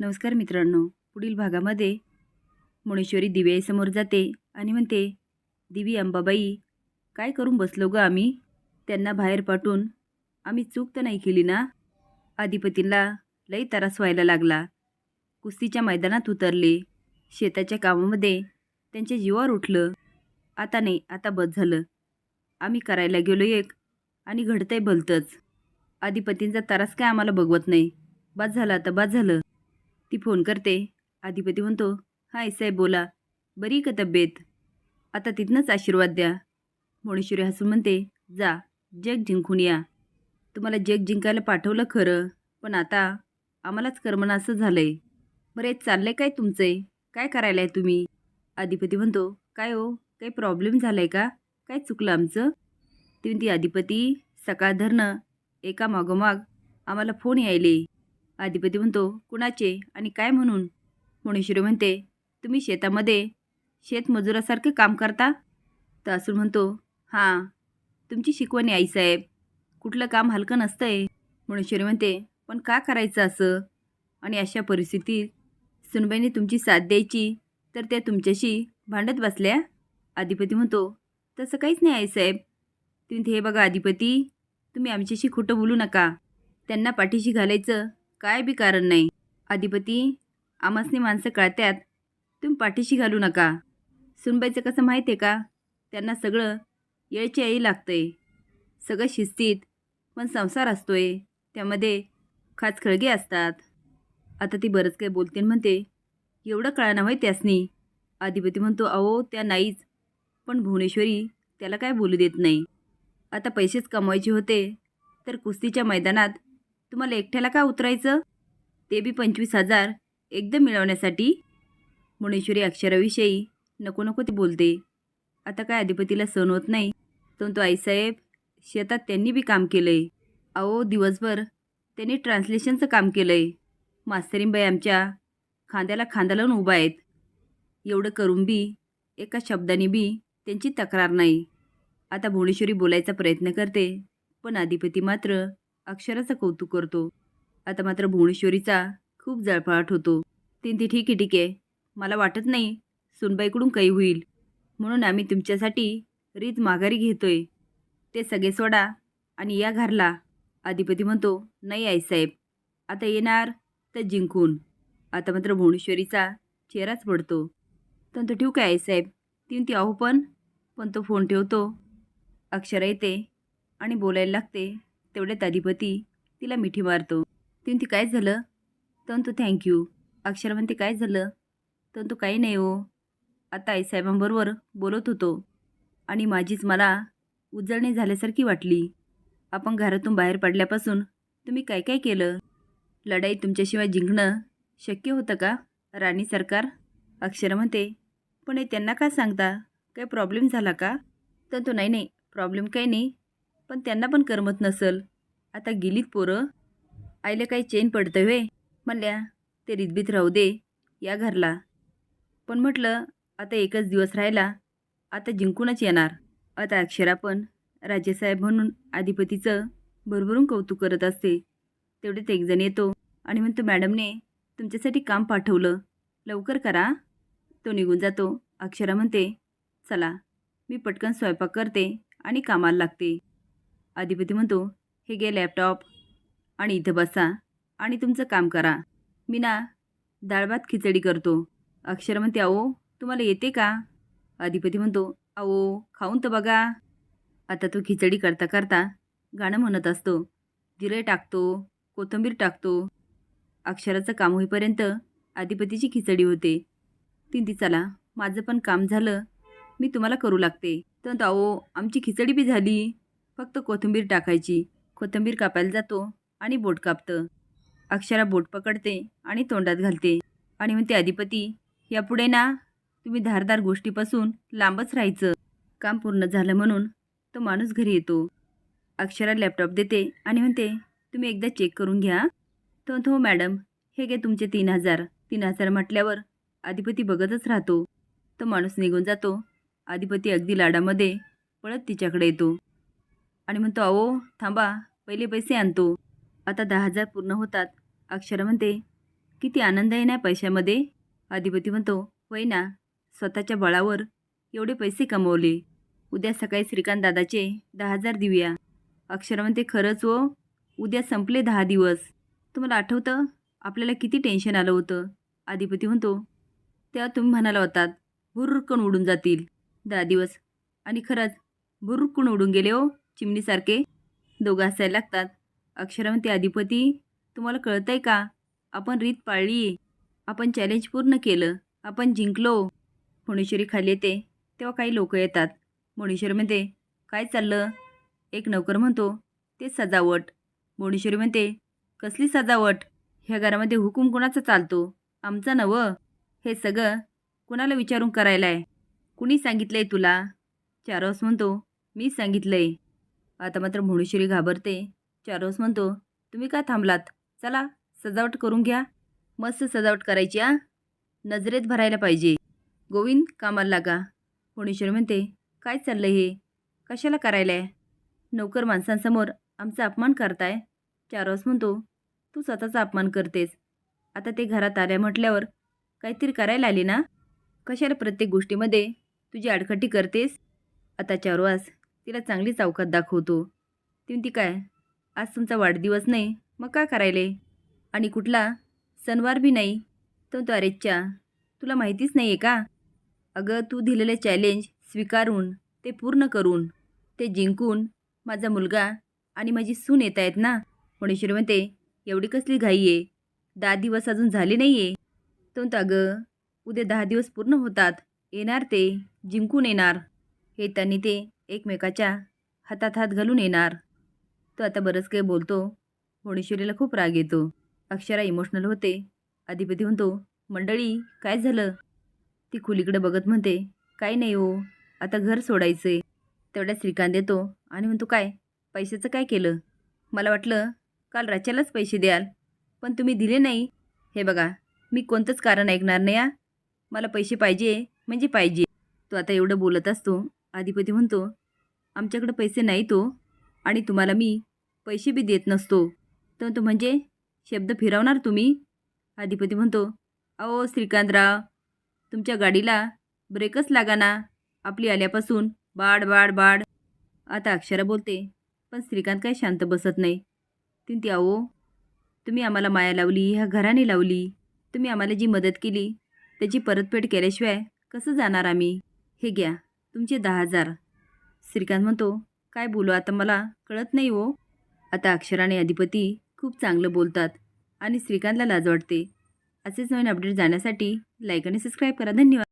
नमस्कार मित्रांनो. पुढील भागामध्ये मुणेश्वरी दिव्यासमोर जाते आणि म्हणते दिवी अंबाबाई काय करून बसलो ग आम्ही? त्यांना बाहेर पाठवून आम्ही चूक तर नाही केली ना? आधिपतींना लई त्रास व्हायला लागला. कुस्तीच्या मैदानात उतरले. शेताच्या कामामध्ये त्यांच्या जीवावर उठलं. आता नाही आता बस झालं. आम्ही करायला गेलो एक आणि घडतंय भलतंच. आधिपतींचा त्रास काय आम्हाला बघवत नाही. बाद झालं आता बाद झालं. ती फोन करते. अधिपती म्हणतो हाय साहेब बोला. बरी का तब्येत? आता तिथनंच आशीर्वाद द्या. मोणेश्वरी हसून म्हणते जा जग जिंकून या. तुम्हाला जग जिंकायला पाठवलं खरं पण आता आम्हालाच करमन असं झालं आहे बरे हे चाललं आहे काय तुमचं काय करायला आहे तुम्ही? अधिपती म्हणतो काय हो काही प्रॉब्लेम झाला आहे का? काय चुकलं आमचं? ती म्हणती अधिपती सकाळ धरणं एका मागोमाग आम्हाला फोन यायले. अधिपती म्हणतो कुणाचे आणि काय म्हणून? मुणेश्वरी म्हणते तुम्ही शेतामध्ये शेतमजुरासारखे काम करता? तर असून म्हणतो हां तुमची शिकवण आहे आईसाहेब. कुठलं काम हलकं नसतं आहे मुणेश्वरी म्हणते पण का करायचं असं? आणि अशा परिस्थितीत सुनबाईने तुमची साथ द्यायची तर त्या तुमच्याशी भांडत बसल्या? अधिपती म्हणतो तसं काहीच नाही आईसाहेब. तुम्ही हे बघा अधिपती तुम्ही आमच्याशी खोटं बोलू नका. त्यांना पाठीशी घालायचं काय बी कारण नाही. अधिपती आमासनी माणसं कळत्यात तुम्ही पाठीशी घालू नका. सुनबाईचं कसं माहीत आहे का? त्यांना सगळं येळची येळी लागतंय. सगळं शिस्तीत पण संसार असतोय. त्यामध्ये खास खळगे असतात. आता ती बरंच काही बोलते म्हणते एवढं कळाना होय त्यासनी. अधिपती म्हणतो अहो त्या नाहीच. पण भुवनेश्वरी त्याला काय बोलू देत नाही. आता पैसेच कमवायचे होते तर कुस्तीच्या मैदानात तुम्हाला एकट्याला का उतरायचं? ते बी पंचवीस हजार एकदम मिळवण्यासाठी. मुणेश्वरी अक्षराविषयी नको नको ते बोलते. आता काय अधिपतीला सण होत नाही. तर तो आईसाहेब शेतात त्यांनी बी काम केलं आहे अहो दिवसभर त्यांनी ट्रान्सलेशनचं काम केलं आहे मास्तरींबाई आमच्या खांद्याला खांदा लावून उभा आहेत. एवढं करून बी एका शब्दाने बी त्यांची तक्रार नाही. आता भुवनेश्वरी बोलायचा प्रयत्न करते पण अधिपती मात्र अक्षराचं कौतुक करतो. आता मात्र भुवनेश्वरीचा खूप जळफळाट होतो. तीन ती ठीक आहे ठीक आहे. मला वाटत नाही सुनबाईकडून काही होईल. म्हणून आम्ही तुमच्यासाठी रीत माघारी घेतोय. ते सगळे सोडा आणि या घरला अधिपती म्हणतो. नाही आई साहेब. आता येणार तर जिंकून. आता मात्र भुवनेश्वरीचा चेहराच पडतो. तर तो ठेवू काय आईसाहेब तीन ती आहो पण. पण तो फोन ठेवतो. अक्षरा येते आणि बोलायला लागते. तेवढ्यात अधिपती तिला मिठी मारतो. तीन ती काय झालं? तर थँक्यू अक्षर म्हणते काय झालं? तर काही नाही हो. आता आईसाहेबांबरोबर बोलत होतो आणि माझीच मला उजळणी झाल्यासारखी वाटली. आपण घरातून बाहेर पडल्यापासून तुम्ही काय काय केलं? लढाई तुमच्याशिवाय जिंकणं शक्य होतं का? राणी सरकार? अक्षर म्हणते पण हे त्यांना का सांगता? काही प्रॉब्लेम झाला का? तर तो नाही नाही प्रॉब्लेम काही नाही. पण त्यांना पण करमत नसल. आता गेलीत पोरं. आईला काही चेन पडतं व्हे म्हणल्या ते रितबीत राहू दे या घरला. पण म्हटलं आता एकच दिवस राहिला. आता जिंकूनच येणार. आता अक्षरा पण राजेसाहेब म्हणून अधिपतीचं भरभरून कौतुक करत असते. तेवढेच एकजण येतो आणि म्हणतो मॅडमने तुमच्यासाठी काम पाठवलं. लवकर करा. तो निघून जातो. अक्षरा म्हणते चला मी पटकन स्वयंपाक करते आणि कामाला लागते. अधिपती म्हणतो हे घे लॅपटॉप आणि इथं बसा आणि तुमचं काम करा. मी ना डाळभात खिचडी करतो. अक्षर म्हणते अहो तुम्हाला येते का? अधिपती म्हणतो अहो खाऊन तर बघा. आता तो खिचडी करता करता गाणं म्हणत असतो जिरे टाकतो कोथिंबीर टाकतो. अक्षराचं काम होईपर्यंत अधिपतीची खिचडी होते. तीन ती चला माझं पण काम झालं. मी तुम्हाला करू लागते. तर अहो आमची खिचडी बी झाली. फक्त कोथिंबीर टाकायची. कोथिंबीर कापायला जातो आणि बोट कापतं. अक्षरा बोट पकडते आणि तोंडात घालते. आणि म्हणते अधिपती यापुढे ना तुम्ही धारदार गोष्टीपासून लांबच राहायचं. काम पूर्ण झालं म्हणून तो माणूस घरी येतो. अक्षरा लॅपटॉप देते आणि म्हणते तुम्ही एकदा चेक करून घ्या. तो हो मॅडम. हे घे तुमचे तीन हजार. तीन हजार म्हटल्यावर अधिपती बघतच राहतो. तो माणूस निघून जातो. अधिपती अगदी लाडामध्ये पळत तिच्याकडे येतो. आणि म्हणतो अहो थांबा पहिले पैसे आणतो आता दहा हजार पूर्ण होतात. अक्षरा म्हणते किती आनंद आहे ना पैशामध्ये. अधिपती म्हणतो होय ना स्वतःच्या बळावर एवढे पैसे कमवले. उद्या सकाळी श्रीकांत दादाचे दहा हजार देऊया. अक्षरा म्हणते खरंच हो उद्या संपले दहा दिवस. तुम्हाला आठवतं? आपल्याला किती टेन्शन आलं होतं. अधिपती म्हणतो तेव्हा तुम्ही म्हणाला होतात भुर्रकण उडून जातील दहा दिवस. आणि खरंच भुर्रकण उडून गेले हो. चिमणीसारखे दोघं असायला लागतात. अक्षरामध्ये अधिपती तुम्हाला कळतं आहे का? आपण रीत पाळली आपण चॅलेंज पूर्ण केलं. आपण जिंकलो. मुणेश्वरी खाली येते. तेव्हा काही लोक येतात. मोणीश्वरी म्हणते काय चाललं? एक नोकर म्हणतो ते सजावट. मोणीश्वरी म्हणते कसली सजावट? ह्या घरामध्ये हुकूम कुणाचा चालतो? आमचा नवं हे सगळं कुणाला विचारून करायला आहे कुणी सांगितलं आहे तुला? चारोस म्हणतो मी सांगितलं आहे आता मात्र मोणीश्वरी घाबरते. चारोस म्हणतो तुम्ही का थांबलात? चला सजावट करून घ्या. मस्त सजावट करायची आ? नजरेत भरायला पाहिजे. गोविंद कामाला लागा. पुणेश्वर म्हणते काय चाललं हे? कशाला करायला आहे नोकर माणसांसमोर आमचा अपमान करताय? चारोस म्हणतो तू स्वतःचा अपमान करतेस. आता ते घरात आल्या म्हटल्यावर काहीतरी करायला आली ना? कशाला प्रत्येक गोष्टीमध्ये तुझी आडखटी करतेस? आता चारोस तिला चांगली चौकात दाखवतो. ती म्हणती काय? आज तुमचा वाढदिवस नाही मग का करायले? आणि कुठला? सणवार बी नाही तर तो अरेच्चा. तुला माहितीच नाही आहे का? अगं तू दिलेले चॅलेंज स्वीकारून ते पूर्ण करून ते जिंकून माझा मुलगा आणि माझी सून येत आहेत ना? पुणेश्वरी म्हणते एवढी कसली घाई आहे? दहा दिवस अजून झाले नाही आहे तो अगं उद्या दहा दिवस पूर्ण होतात. येणार ते जिंकून येणार. हे त्यांनी ते एकमेकाच्या हातात हात घालून येणार. तो आता बरंच काही बोलतो. भुवनेश्वरीला खूप राग येतो. अक्षरा इमोशनल होते. अधिपती म्हणतो मंडळी काय झालं? ती खुलीकडे बघत म्हणते काय नाही हो आता घर सोडायचं आहे तेवढ्या श्रीकांत येतो आणि म्हणतो काय पैशाचं काय केलं? मला वाटलं काल राच्यालाच पैसे द्याल पण तुम्ही दिले नाही. हे बघा मी कोणतंच कारण ऐकणार नाही आ मला पैसे पाहिजे म्हणजे पाहिजे. तो आता एवढं बोलत असतो. अधिपती म्हणतो आमच्याकडे पैसे नाही तो आणि तुम्हाला मी पैसे बी देत नसतो. तर तो म्हणजे शब्द फिरवणार तुम्ही? अधिपती म्हणतो अहो श्रीकांतराव तुमच्या गाडीला ब्रेकच लागाना आपली आल्यापासून बाड बाड बाड. आता अक्षरा बोलते पण श्रीकांत काय शांत बसत नाही. तीन ती अहो तुम्ही आम्हाला माया लावली ह्या घराने लावली तुम्ही आम्हाला जी मदत केली त्याची परतफेड केल्याशिवाय कसं जाणार आम्ही? हे घ्या तुमचे दहा हजार. श्रीकांत म्हणतो काय बोलू आता मला कळत नाही हो. आता अक्षराने अधिपती खूप चांगलं बोलतात आणि श्रीकांतला लाज वाटते. असेच नवीन अपडेट जाण्यासाठी लाईक आणि सबस्क्राईब करा. धन्यवाद.